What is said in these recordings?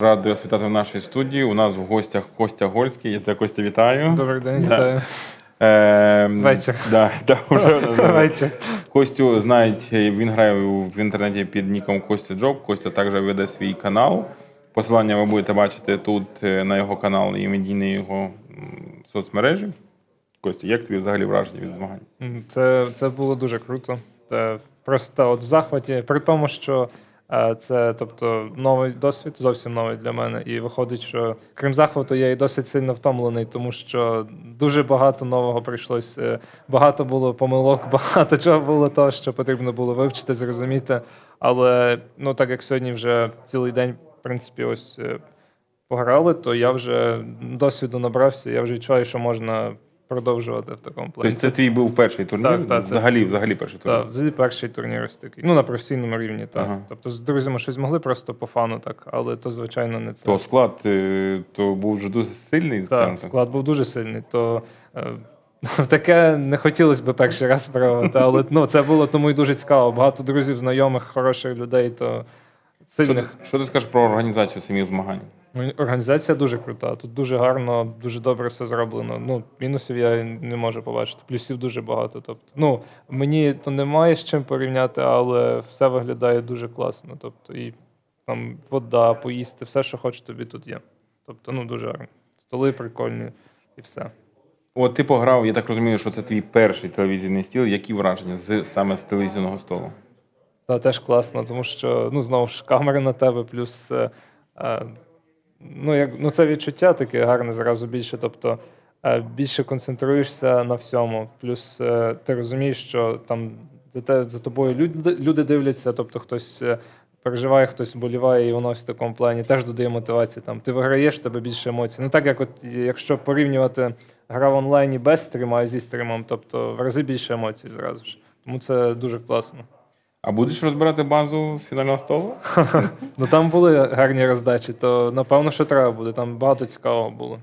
Радий вас вітати в нашій студії. У нас в гостях Костя Гольський. Я тебе Костя вітаю. Добрий день, Да. вітаю. Е, Вечір. Да, да, Вечір. Костю знають, він грає в інтернеті під ніком Костя Джоб. Костя також веде свій канал. Посилання ви будете бачити тут е, на його канал і медійні його м, соцмережі. Костя, як тобі взагалі враження від змагань? М, Це, це було дуже круто. Це просто от в захваті, при тому, що це тобто новий досвід, зовсім новий для мене. І виходить, що крім захвату, я і досить сильно втомлений, тому що дуже багато нового прийшлось. е, Багато було помилок, багато чого було того, що потрібно було вивчити, зрозуміти. Але ну так як сьогодні вже цілий день, в принципі, ось. е, Пограли, то я вже досвіду набрався, я вже відчуваю, що можна продовжувати в такому плані. Тобто це твій був перший турнір? Так, так, це- взагалі, взагалі перший турнір. Так, взагалі перший турнір ось такий. Ну, на професійному рівні, так. Ага. Тобто з друзями щось змогли просто по фану, так, але то, звичайно, не це. То склад е, то був вже дуже сильний. скажімо Так, склад був дуже сильний, то е, в таке не хотілося б перший раз пробувати, але ну, це було тому і дуже цікаво. Багато друзів, знайомих, хороших людей, то Що ти, сильних. що ти скажеш про організацію самих змагань? Організація дуже крута. Тут дуже гарно, дуже добре все зроблено. Ну, мінусів я не можу побачити. Плюсів дуже багато. Тобто, ну мені то немає з чим порівняти, але все виглядає дуже класно. Тобто, і там вода, поїсти, все, що хочеш, тобі тут є. Тобто, ну дуже гарно. Столи прикольні і все. От ти пограв, я так розумію, що це твій перший телевізійний стіл. Які враження з саме з телевізійного столу? Та теж класно, тому що ну знову ж камери на тебе, плюс е, е, ну, як, ну, це відчуття таке гарне зразу більше. Тобто е, більше концентруєшся на всьому. Плюс е, ти розумієш, що там за, те, за тобою люди, люди дивляться, тобто хтось. е, Переживає, хтось боліває, і воно в такому плані теж додає мотивації. Там ти виграєш, тебе більше емоцій. Ну так як от якщо порівнювати гра в онлайні без стрима, а зі стримом, тобто в рази більше емоцій зразу ж. Тому це дуже класно. А будеш розбирати базу з фінального столу? Ну там були гарні роздачі, то напевно, що треба буде. Там багато цікавого було.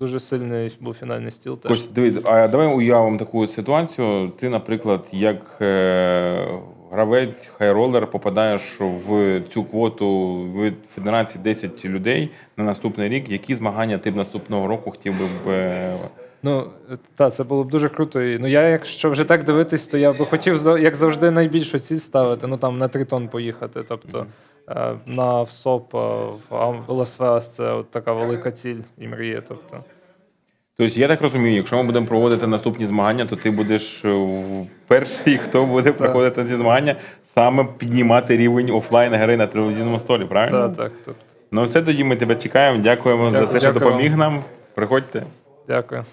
Дуже сильний був фінальний стіл. Теж. Костя, диви, а давай уявимо таку ситуацію. Ти, наприклад, як е, гравець хайролер попадаєш в цю квоту від федерації 10 людей на наступний рік. Які змагання ти б наступного року хотів би б. е, Ну так, це було б дуже круто. І, ну я, якщо вже так дивитись, то я би хотів як завжди найбільшу ціль ставити. Ну там на тритон поїхати. Тобто е, на ВСОП, е, в Лас-Вегас це от така велика ціль і мрія. Тобто. Тобто, я так розумію, якщо ми будемо проводити наступні змагання, то ти будеш е, перший, хто буде проходити ці змагання, саме піднімати рівень офлайн гри на телевізійному столі, правильно? Так, так, тобто. Ну все тоді ми тебе чекаємо. Дякуємо за Дякую, те, що дякую допоміг нам. Приходьте. Дякую.